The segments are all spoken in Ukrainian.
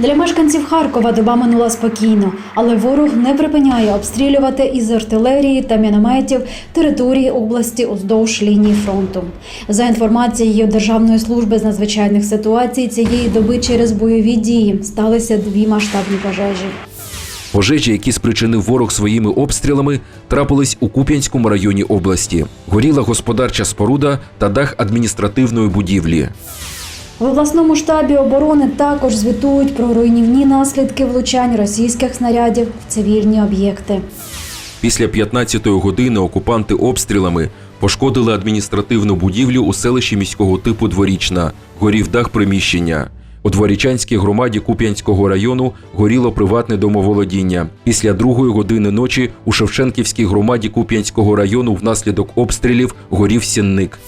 Для мешканців Харкова доба минула спокійно, але ворог не припиняє обстрілювати із артилерії та мінометів території області уздовж лінії фронту. За інформацією Державної служби з надзвичайних ситуацій, цієї доби через бойові дії сталися дві масштабні пожежі. Пожежі, які спричинив ворог своїми обстрілами, трапились у Куп'янському районі області. Горіла господарча споруда та дах адміністративної будівлі. В обласному штабі оборони також звітують про руйнівні наслідки влучань російських снарядів в цивільні об'єкти. Після 15-ї години окупанти обстрілами пошкодили адміністративну будівлю у селищі міського типу Дворічна. Горів дах приміщення. У Дворічанській громаді Куп'янського району горіло приватне домоволодіння. Після другої години ночі у Шевченківській громаді Куп'янського району внаслідок обстрілів горів сінник.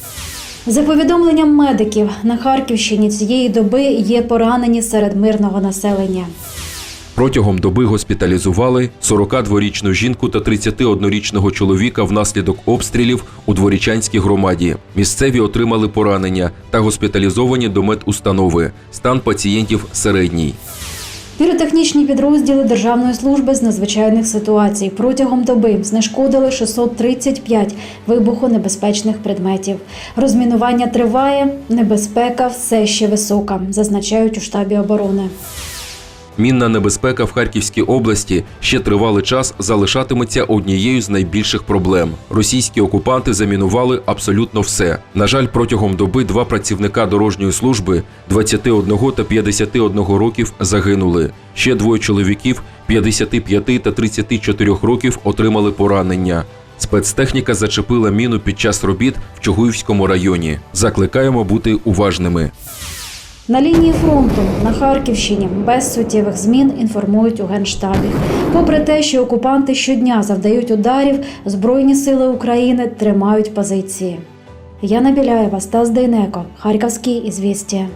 За повідомленням медиків, на Харківщині цієї доби є поранені серед мирного населення. Протягом доби госпіталізували 42-річну жінку та 31-річного чоловіка внаслідок обстрілів у Дворічанській громаді. Місцеві отримали поранення та госпіталізовані до медустанови. Стан пацієнтів середній. Піротехнічні підрозділи Державної служби з надзвичайних ситуацій протягом доби знешкодили 635 вибухонебезпечних предметів. Розмінування триває, небезпека все ще висока, зазначають у штабі оборони. Мінна небезпека в Харківській області ще тривалий час залишатиметься однією з найбільших проблем. Російські окупанти замінували абсолютно все. На жаль, протягом доби два працівника дорожньої служби 21 та 51 років загинули. Ще двоє чоловіків 55 та 34 років отримали поранення. Спецтехніка зачепила міну під час робіт в Чугуївському районі. Закликаємо бути уважними. На лінії фронту на Харківщині без суттєвих змін інформують у генштабі. Попри те, що окупанти щодня завдають ударів, збройні сили України тримають позиції. Яна Біляєва, Стас Дейнеко, Харківські ізвістія.